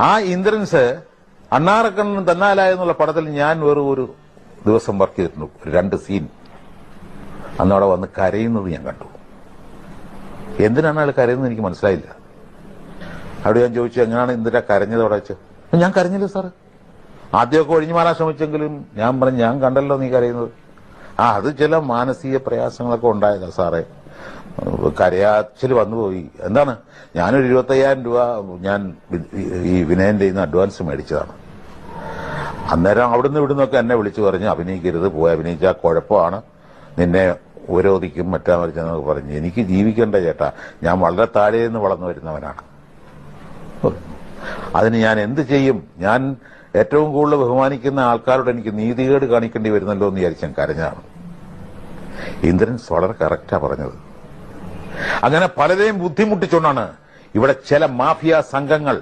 ആ ഇന്ദ്രൻസ് അണ്ണാറക്കണ്ണൻ തന്നാല എന്നുള്ള പടത്തിൽ ഞാൻ വെറും ഒരു ദിവസം വർക്ക് ചെയ്തിട്ടുണ്ട്. രണ്ട് സീൻ അന്നവിടെ വന്ന് കരയുന്നത് ഞാൻ കണ്ടു. എന്തിനാണ് അയാൾ കരയുന്നത് എനിക്ക് മനസ്സിലായില്ല. അവിടെ ഞാൻ ചോദിച്ചു എങ്ങനെയാണ് ഇന്ദിര കരഞ്ഞത് അവിടെ വെച്ച്? ഞാൻ കരഞ്ഞില്ല സാറ് ആദ്യമൊക്കെ ഒഴിഞ്ഞു മാറാൻ ശ്രമിച്ചെങ്കിലും ഞാൻ പറഞ്ഞു ഞാൻ കണ്ടല്ലോ നീ കരയുന്നത്. ആ അത് ചില മാനസിക പ്രയാസങ്ങളൊക്കെ ഉണ്ടായതാ സാറേ കരയാച്ചിൽ വന്നുപോയി. എന്താണ്? ഞാനൊരു ഇരുപത്തയ്യായിരം രൂപ ഞാൻ ഈ വിനയന്റെ നിന്ന് അഡ്വാൻസ് മേടിച്ചതാണ്. അന്നേരം അവിടുന്ന് ഇവിടുന്നൊക്കെ എന്നെ വിളിച്ചു പറഞ്ഞ് അഭിനയിക്കരുത് പോയി അഭിനയിച്ചാൽ കുഴപ്പമാണ്. നിന്നെ ഉപരോധിക്കും മറ്റാ മറിച്ചെന്നൊക്കെ പറഞ്ഞ്. എനിക്ക് ജീവിക്കേണ്ട ചേട്ടാ. ഞാൻ വളരെ താഴെ നിന്ന് വളർന്നു വരുന്നവനാണ്. അതിന് ഞാൻ എന്ത് ചെയ്യും? ഞാൻ ഏറ്റവും കൂടുതൽ ബഹുമാനിക്കുന്ന ആൾക്കാരോട് എനിക്ക് നീതികേട് കാണിക്കേണ്ടി വരുന്നല്ലോ എന്ന് വിചാരിച്ചാൽ കരഞ്ഞാണ് ഇന്ദ്രൻസ് വളരെ കറക്റ്റാ പറഞ്ഞത്. അങ്ങനെ പലരെയും ബുദ്ധിമുട്ടിച്ചുകൊണ്ടാണ് ഇവിടെ ചില മാഫിയ സംഘങ്ങൾ